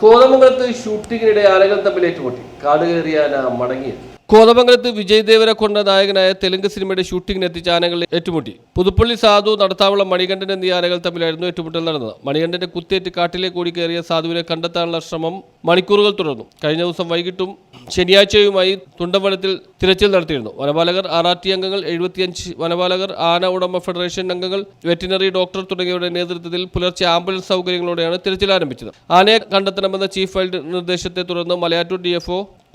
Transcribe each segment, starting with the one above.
കോതമംഗലത്ത് ഷൂട്ടിങ്ങിനിടെ ആനകൾ തമ്മിൽ ഏറ്റുമുട്ടി കാട് കയറിയ ആന മടങ്ങിയത് കോതമംഗലത്ത് വിജയ് ദേവരക്കൊണ്ട നായകനായ തെലുങ്ക് സിനിമയുടെ ഷൂട്ടിംഗിന് എത്തിച്ച ആനകൾ ഏറ്റുമുട്ടി. പുതുപ്പള്ളി സാധു നടത്താവളം മണികണ്ഠൻ എന്നീ ആനകൾ തമ്മിലായിരുന്നു ഏറ്റുമുട്ടൽ നടന്നത്. മണികണ്ഠന്റെ കുത്തേറ്റ് കാട്ടിലേക്ക് ഓടി കയറിയ സാധുവിനെ കണ്ടെത്താനുള്ള ശ്രമം മണിക്കൂറുകൾ തുടർന്നു. കഴിഞ്ഞ ദിവസം വൈകിട്ടും ശനിയാഴ്ചയുമായി തുണ്ടമ്പലത്തിൽ തിരച്ചിൽ നടത്തിയിരുന്നു. വനപാലകർ ആർ ആർ ടി അംഗങ്ങൾ എഴുപത്തിയഞ്ച് വനപാലകർ ആന ഉടമ ഫെഡറേഷൻ അംഗങ്ങൾ വെറ്റിനറി ഡോക്ടർ തുടങ്ങിയവരുടെ നേതൃത്വത്തിൽ പുലർച്ചെ ആംബുലൻസ് സൗകര്യങ്ങളോടെയാണ് തിരച്ചിൽ ആരംഭിച്ചത്. ആനയെ കണ്ടെത്തണമെന്ന ചീഫ് വൈൽഡ് നിർദ്ദേശത്തെ തുടർന്ന് മലയാറ്റൂർ ഡി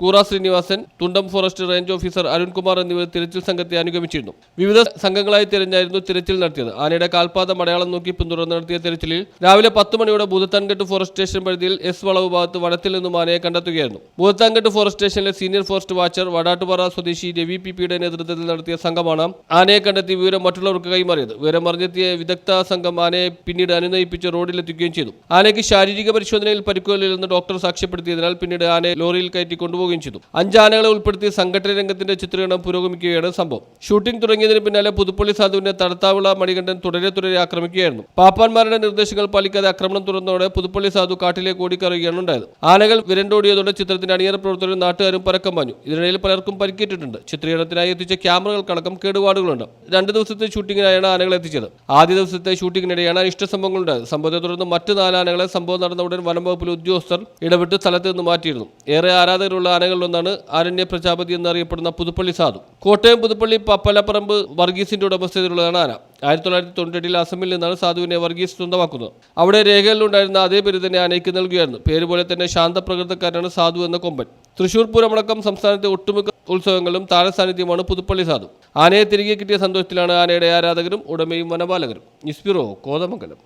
കൂറ Srinivasan Thundam forest range officer Arunkumar എന്നിവർ തിരച്ചിൽ സംഘത്തെ അനുഗമിച്ചിരുന്നു. വിവിധ സംഘങ്ങളായി തിരഞ്ഞായിരുന്നു തിരച്ചിൽ നടത്തിയത്. ആനയുടെ കാൽപാദം മടയാളം നോക്കി പിന്തുടർന്ന് നടത്തിയ തിരച്ചിലിൽ രാവിലെ പത്ത് മണിയോടെ ഭൂതത്താൻകെട്ട് ഫോറസ്റ്റ് സ്റ്റേഷൻ പരിധിയിൽ എസ് വളവ് ഭാഗത്ത് വനത്തിൽ നിന്നും ആനയെ കണ്ടെത്തുകയായിരുന്നു. ഭൂതത്താൻകെട്ട് ഫോറസ്റ്റ് സ്റ്റേഷനിലെ സീനിയർ ഫോറസ്റ്റ് വാച്ചർ വടാട്ടുപാറ സ്വദേശി രവി പി പിയുടെ നേതൃത്വത്തിൽ നടത്തിയ സംഘമാണ് ആനയെ കണ്ടെത്തി വിവരം മറ്റുള്ളവർക്ക് കൈമാറിയത്. വിവരം അറിഞ്ഞെത്തിയ വിദഗ്ധ സംഘം ആനയെ പിന്നീട് അനുനയിപ്പിച്ച് റോഡിലെത്തിക്കുകയും ചെയ്തു. ആനയ്ക്ക് ശാരീരിക പരിശോധനയിൽ പരിക്കുകളില്ലെന്ന് ഡോക്ടർ സാക്ഷ്യപ്പെടുത്തിയതിനാൽ പിന്നീട് ആനയെ ലോറിയിൽ കയറ്റി കൊണ്ടുപോവുകയും ചെയ്തു. അഞ്ചാനകളെ ഉൾപ്പെടുത്തി സംഘടന രംഗത്തിന്റെ ചിത്രീകരണം പുരോഗമിക്കുകയാണ് സംഭവം. ഷൂട്ടിംഗ് തുടങ്ങിയതിന് പിന്നാലെ പുതുപ്പള്ളി സാധുവിനെ തടത്താവിള മണികണ്ഠൻ തുടരെ തുടരെ ആക്രമിക്കുകയായിരുന്നു. പാപ്പാന്മാരുടെ നിർദ്ദേശങ്ങൾ പാലിക്കാതെ ആക്രമണം തുടർന്നതോടെ പുതുപ്പള്ളി സാധു കാട്ടിലേക്ക് ഓടിക്കറിയുകയാണ് ഉണ്ടായത്. ആനകൾ വിരണ്ടോടിയതോടെ ചിത്രത്തിന്റെ അണിയറ പ്രവർത്തകരും നാട്ടുകാരും പരക്കം പാഞ്ഞു. ഇതിനിടയിൽ പലർക്കും പരിക്കേറ്റിട്ടുണ്ട്. ചിത്രീകരണത്തിനായി എത്തിച്ച ക്യാമറകൾക്കടക്കം കേടുപാടുകളുണ്ട്. രണ്ട് ദിവസത്തെ ഷൂട്ടിങ്ങിനായാണ് ആനകൾ എത്തിച്ചത്. ആദ്യ ദിവസത്തെ ഷൂട്ടിങ്ങിനിടെയാണ് അനിഷ്ട സംഭവങ്ങൾ ഉണ്ടായത് സംഭവത്തെ തുടർന്ന് മറ്റ് നാലാനകളെ സംഭവം നടന്ന ഉടൻ വനം വകുപ്പിലെ ഉദ്യോഗസ്ഥർ ഇടപെട്ട് സ്ഥലത്ത് നിന്ന് മാറ്റിയിരുന്നു. ഏറെ ആരാധകരുള്ള ആനകളിലൊന്നാണ് ആരണ്യ പ്രജാപതി എന്നറിയപ്പെടുന്ന പുതുപ്പള്ളി സാധു. കോട്ടയം പുതുപ്പള്ളി പപ്പലപ്പറമ്പ് വർഗീസിന്റെ ഉടമസ്ഥതയിലുള്ളതാണ് ആന. ആയിരത്തി തൊള്ളായിരത്തി തൊണ്ണൂറ്റെട്ടിൽ അസമിൽ നിന്നാണ് സാധുവിനെ വർഗീസ് സ്വന്തമാക്കുന്നത്. അവിടെ രേഖകളിലുണ്ടായിരുന്ന അതേ പേര് തന്നെ ആനയ്ക്ക് നൽകുകയായിരുന്നു പേര് പോലെ തന്നെ ശാന്തപ്രകൃതക്കാരനാണ് സാധു എന്ന കൊമ്പൻ. തൃശൂർ പൂരമടക്കം സംസ്ഥാനത്തെ ഒട്ടുമിക്ക ഉത്സവങ്ങളും താരസാന്നിധ്യമാണ് പുതുപ്പള്ളി സാധു. ആനയെ തിരികെ കിട്ടിയ സന്തോഷത്തിലാണ് ആനയുടെ ആരാധകരും ഉടമയും വനപാലകരും. ഇസ്പിറോ കോതമംഗലം.